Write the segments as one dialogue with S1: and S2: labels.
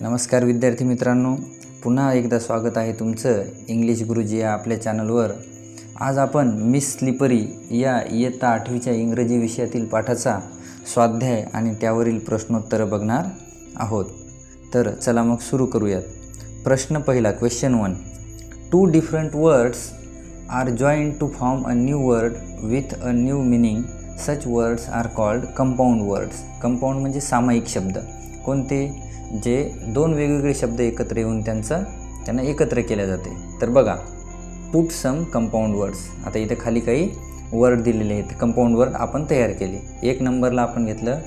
S1: नमस्कार विद्यार्थी मित्रांनो पुन्हा एकदा स्वागत आहे तुमचं इंग्लिश गुरुजी या आपल्या चॅनलवर आज आपण मिस स्लिपरी या इयत्ता आठवीच्या इंग्रजी विषयातील पाठाचा स्वाध्याय आणि त्यावरील प्रश्नोत्तरं बघणार आहोत. तर चला मग सुरू करूयात. प्रश्न पहिला question one two different words are join to form a new word with a new meaning such words are called compound words compound म्हणजे सामायिक शब्द. कोणते? जे दोन वेगवेगळे शब्द एकत्र येऊन त्यांचं त्यांना एकत्र केल्या जाते. तर बघा पुट सम कंपाऊंड वर्ड्स आता इथे खाली काही वर्ड दिलेले आहेत. कंपाऊंड वर्ड आपण तयार केले. एक नंबरला आपण घेतलं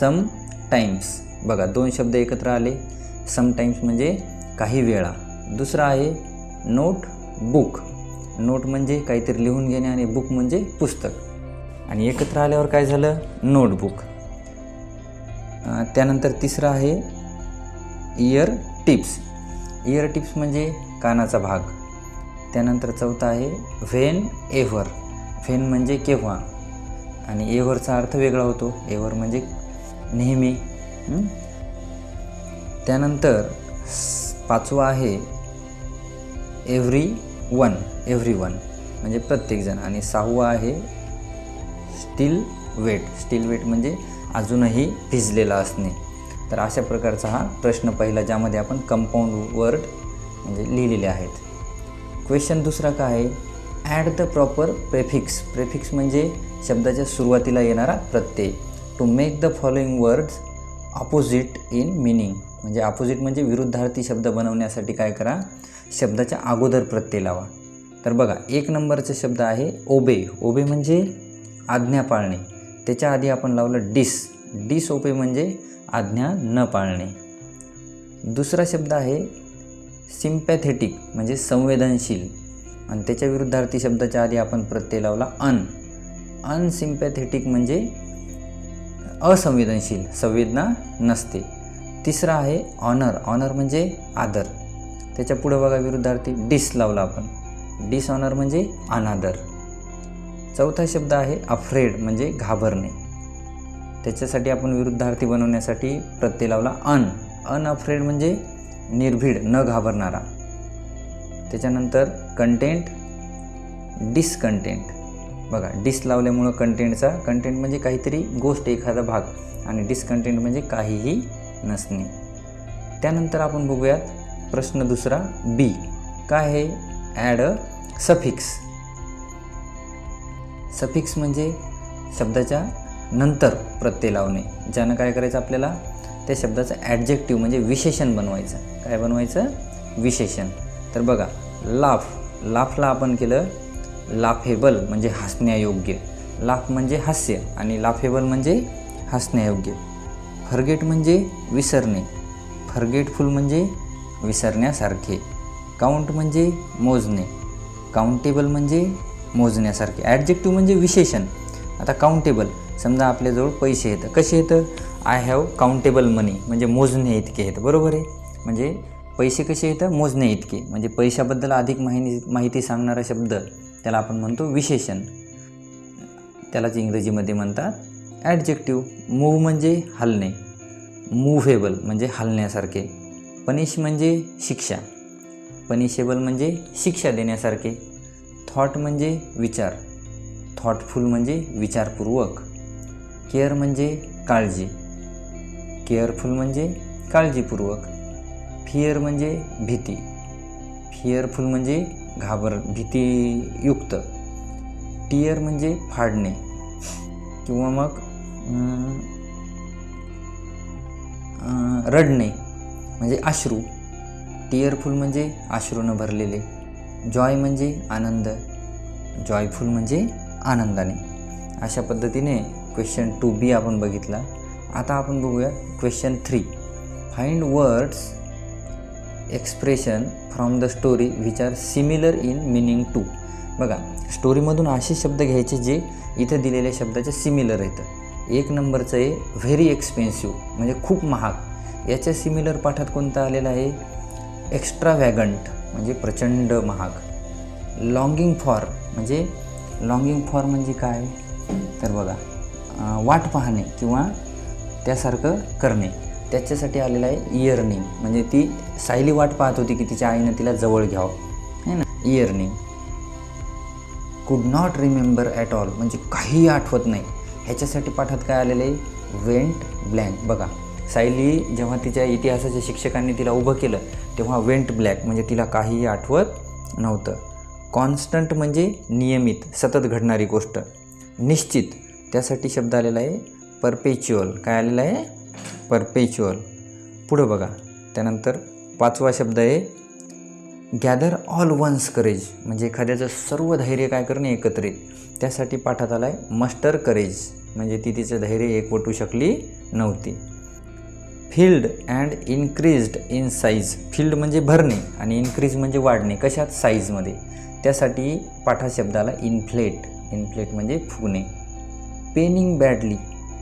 S1: सम टाईम्स बघा दोन शब्द एकत्र आले. सम टाईम्स म्हणजे काही वेळा. दुसरा आहे नोट बुक नोट म्हणजे काहीतरी लिहून घेणे आणि बुक म्हणजे पुस्तक. आणि एकत्र आल्यावर काय झालं? नोटबुक त्यानंतर तिसरं आहे इयर टिप्स. इयर टिप्स म्हणजे कानाचा भाग. त्यानंतर चौथा आहे व्हेन एव्हर. व्हेन म्हणजे केव्हा? आणि एव्हरचा अर्थ वेगळा होतो. एव्हर म्हणजे नेहमी. त्यानंतर पाचवा आहे एव्हरी वन. एव्हरी वन म्हणजे प्रत्येकजण आणि सहावा आहे स्टील वेट. स्टील वेट म्हणजे अजूनही भिजलेला असणे. तर अशा प्रकारचा हा प्रश्न पहिला ज्यामध्ये आपण कंपाऊंड वर्ड म्हणजे लिहिलेले आहेत. क्वेश्चन दुसरा काय आहे? Add the proper prefix prefix म्हणजे शब्दाच्या सुरुवातीला येणारा प्रत्यय. To make the following words opposite in meaning म्हणजे ऑपोजिट म्हणजे विरुद्धार्थी शब्द बनवण्यासाठी काय करा? शब्दाच्या अगोदर प्रत्यय लावा. तर बघा एक नंबरचा शब्द आहे ओबे. ओबे म्हणजे आज्ञा पाळणे. त्याच्या आधी आपण लावलं डिस डिस ओबे म्हणजे आज्ञा न पाळणे. दुसरा शब्द आहे सिम्पॅथेटिक म्हणजे संवेदनशील. आणि त्याच्या विरुद्धार्थी शब्दाच्या आधी आपण प्रत्यय लावला अन. अनसिम्पॅथेटिक म्हणजे असंवेदनशील संवेदना नसते. तिसरा आहे ऑनर ऑनर म्हणजे आदर. त्याच्या पुढे बघा विरुद्धार्थी डिस लावला आपण. डिसऑनर म्हणजे अनादर. चौथा शब्द आहे अफ्रेड म्हणजे घाबरणे. त्याच्यासाठी आपण विरुद्धार्थी बनवण्यासाठी प्रत्यय लावला अन. अनअफ्रेड म्हणजे निर्भीड न घाबरणारा. त्याच्यानंतर कंटेंट डिसकंटेंट बघा डिस लावल्यामुळं कंटेंटचा कंटेंट म्हणजे काहीतरी गोष्ट एखादा भाग. आणि डिसकंटेंट म्हणजे काहीही नसणे. त्यानंतर आपण बघूयात प्रश्न दुसरा बी काय आहे? ॲड अ सफिक्स सफिक्स म्हणजे शब्दाच्या नंतर प्रत्यय लावणे. ज्यानं काय करायचं आपल्याला? त्या शब्दाचं ॲडजेक्टिव्ह म्हणजे विशेषण बनवायचं. काय बनवायचं? विशेषण. तर बघा लाफ लाफला आपण केलं लाफेबल म्हणजे हसण्यायोग्य. लाफ म्हणजे हास्य आणि लाफेबल म्हणजे हसण्यायोग्य. फर्गेट म्हणजे विसरणे. फरगेटफुल म्हणजे विसरण्यासारखे. काउंट म्हणजे मोजणे. काउंटेबल म्हणजे मोजण्यासारखे. ॲडजेक्टिव्ह म्हणजे विशेषण. आता काउंटेबल समजा आपल्याजवळ पैसे येतं कसे येतं आय हॅव काउंटेबल मनी म्हणजे मोजणे इतके येतं बरोबर आहे? म्हणजे पैसे कसे येतं मोजणे इतके. म्हणजे पैशाबद्दल अधिक माहिती माहिती सांगणारा शब्द त्याला आपण म्हणतो विशेषण. त्यालाच इंग्रजीमध्ये म्हणतात ॲडजेक्टिव्ह मूव म्हणजे हलणे. मूव्हेबल म्हणजे हलण्यासारखे. पनिश म्हणजे शिक्षा. पनिशेबल म्हणजे शिक्षा देण्यासारखे. थॉट म्हणजे विचार. थॉटफुल म्हणजे विचारपूर्वक. केअर म्हणजे काळजी. केअरफुल म्हणजे काळजीपूर्वक. फिअर म्हणजे भीती. फिअरफुल म्हणजे घाबर भीतीयुक्त. टिअर म्हणजे फाडणे. किंवा मग रडणे. म्हणजे अश्रू. टिअरफुल म्हणजे अश्रूनं भरलेले. जॉय म्हणजे आनंद. जॉयफुल म्हणजे आनंदाने. अशा पद्धतीने क्वेश्चन टू बी आपण बघितला. आता आपण बघूया question three find words expression from the story which are similar in meaning to बघा स्टोरीमधून असे शब्द घ्यायचे जे इथं दिलेल्या शब्दाचे सिमिलर येतं एक नंबरचं आहे व्हेरी एक्सपेन्सिव्ह म्हणजे खूप महाग. याच्या सिमिलर पाठात कोणता आलेला आहे? एक्स्ट्रा वॅगंट म्हणजे प्रचंड महाग. लॉंगिंग फॉर म्हणजे लॉंगिंग फॉर म्हणजे काय? तर बघा. वाट पाहणे किंवा त्यासारखं करणे. त्याच्यासाठी आलेला आहे इयरनिंग म्हणजे ती सायली वाट पाहत होती की तिच्या आईनं तिला जवळ घ्यावं. है ना? इयरनिंग कुड नॉट रिमेंबर ॲट ऑल म्हणजे काहीही आठवत नाही. ह्याच्यासाठी पाठात काय आलेलं आहे? वेंट ब्लँक बघा सायली जेव्हा तिच्या इतिहासाच्या शिक्षकांनी तिला उभं केलं तेव्हा वेंट ब्लॅक म्हणजे तिला काहीही आठवत नव्हतं. कॉन्स्टंट म्हणजे नियमित सतत घडणारी गोष्ट. निश्चित. त्यासाठी शब्द आलेला आहे परपेच्युअल काय आलेला आहे? परपेच्युअल पुढं बघा. त्यानंतर पाचवा शब्द आहे गॅदर ऑल वन्स करेज म्हणजे एखाद्याचं सर्व धैर्य काय करणे एकत्रित त्यासाठी पाठात आला आहे मस्टर करेज म्हणजे ती तिचं धैर्य एकवटू शकली नव्हती. Filled and increased in size filled म्हणजे भरणे आणि इन्क्रीज म्हणजे वाढणे. कशात? साईजमध्ये त्यासाठी पाठा शब्दाला इन्फ्लेट इन्फ्लेट म्हणजे फुगणे. Paining badly.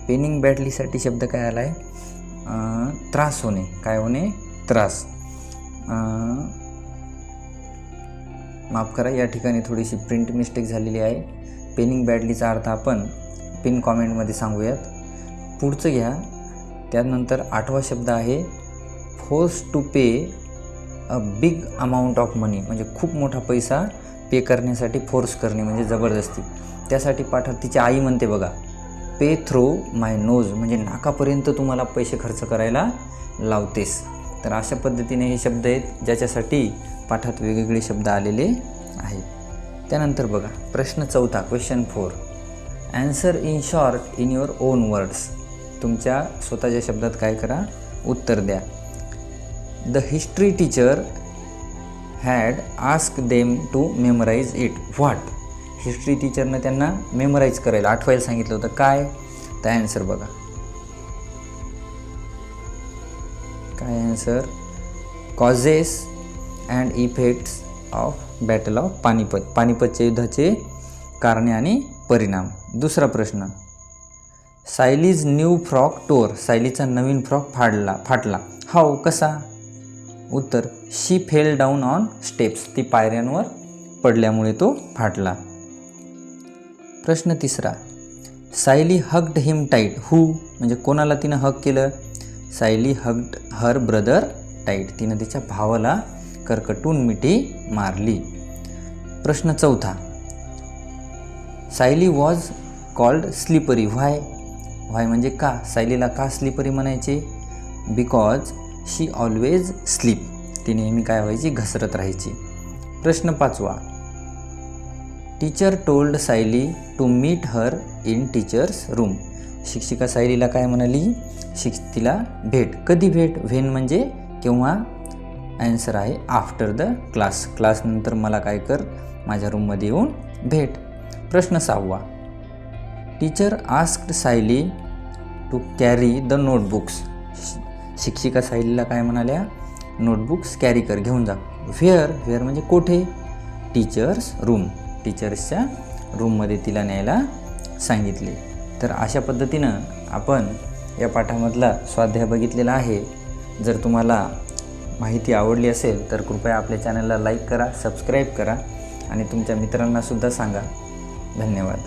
S1: पेनिंग बॅडलीसाठी शब्द काय आला आहे त्रास होणे. काय होणे? त्रास. माफ करा या ठिकाणी थोडीशी प्रिंट मिस्टेक झालेली आहे. पेनिंग बॅडलीचा अर्थ आपण पिन कॉमेंटमध्ये सांगूयात. पुढचं घ्या. त्यानंतर आठवा शब्द आहे force to pay a big amount of money म्हणजे खूप मोठा पैसा पे करण्यासाठी फोर्स करणे म्हणजे जबरदस्ती. त्यासाठी पाठात तिची आई म्हणते बघा पे थ्रू माय नोज म्हणजे नाकापर्यंत तुम्हाला पैसे खर्च करायला लावतेस. तर अशा पद्धतीने हे शब्द आहेत ज्याच्यासाठी पाठात वेगवेगळे शब्द आलेले आहेत. त्यानंतर बघा प्रश्न चौथा question four answer in short in your own words तुमच्या स्वतःच्या शब्दात काय करा? उत्तर द्या. The history teacher had asked them to memorise it what history टीचरनं त्यांना मेमराईज करायला आठवायला सांगितलं होतं. काय? तर ॲन्सर बघा. काय answer causes and effects of battle of Panipat पानिपतच्या युद्धाचे कारणे आणि परिणाम. दुसरा प्रश्न. सायलीज न्यू फ्रॉक टोर सायलीचा नवीन फ्रॉक फाडला फाटला. हाव कसा? उत्तर. She fell down on steps ती पायऱ्यांवर पडल्यामुळे तो फाटला. प्रश्न तिसरा. Sayali hugged him tight. Who म्हणजे कोणाला तिनं हग केलं? Sayali hugged her brother tight. तिनं तिच्या भावाला करकटून मिठी मारली. प्रश्न चौथा. Sayali was called slippery. Why why म्हणजे का? सायलीला का स्लिपरी म्हणायचे? Because she always sleep. ती नेहमी काय व्हायची? घसरत राहायची. प्रश्न पाचवा. Teacher told Sayali to meet her in teacher's room. शिक्षिका सायलीला काय म्हणाली? शिक्ष तिला भेट. कधी भेट? व्हेन म्हणजे केव्हा? ॲन्सर आहे आफ्टर द क्लास. क्लासनंतर मला काय कर? माझ्या रूममध्ये येऊन भेट. प्रश्न सहावा. Teacher asked Sayali to carry the notebooks. शिक्षिका सायलीला काय म्हणाल्या? नोटबुक्स कॅरी कर घेऊन जा. व्हेअर? व्हेअर म्हणजे कोठे? Teachers room. टीचर्सच्या रूममध्ये तिला न्यायला सांगितले. तर अशा पद्धतीनं आपण या पाठामधला स्वाध्याय बघितलेला आहे. जर तुम्हाला माहिती आवडली असेल तर कृपया आपल्या चॅनलला लाईक करा सबस्क्राईब करा आणि तुमच्या मित्रांनासुद्धा सांगा. धन्यवाद.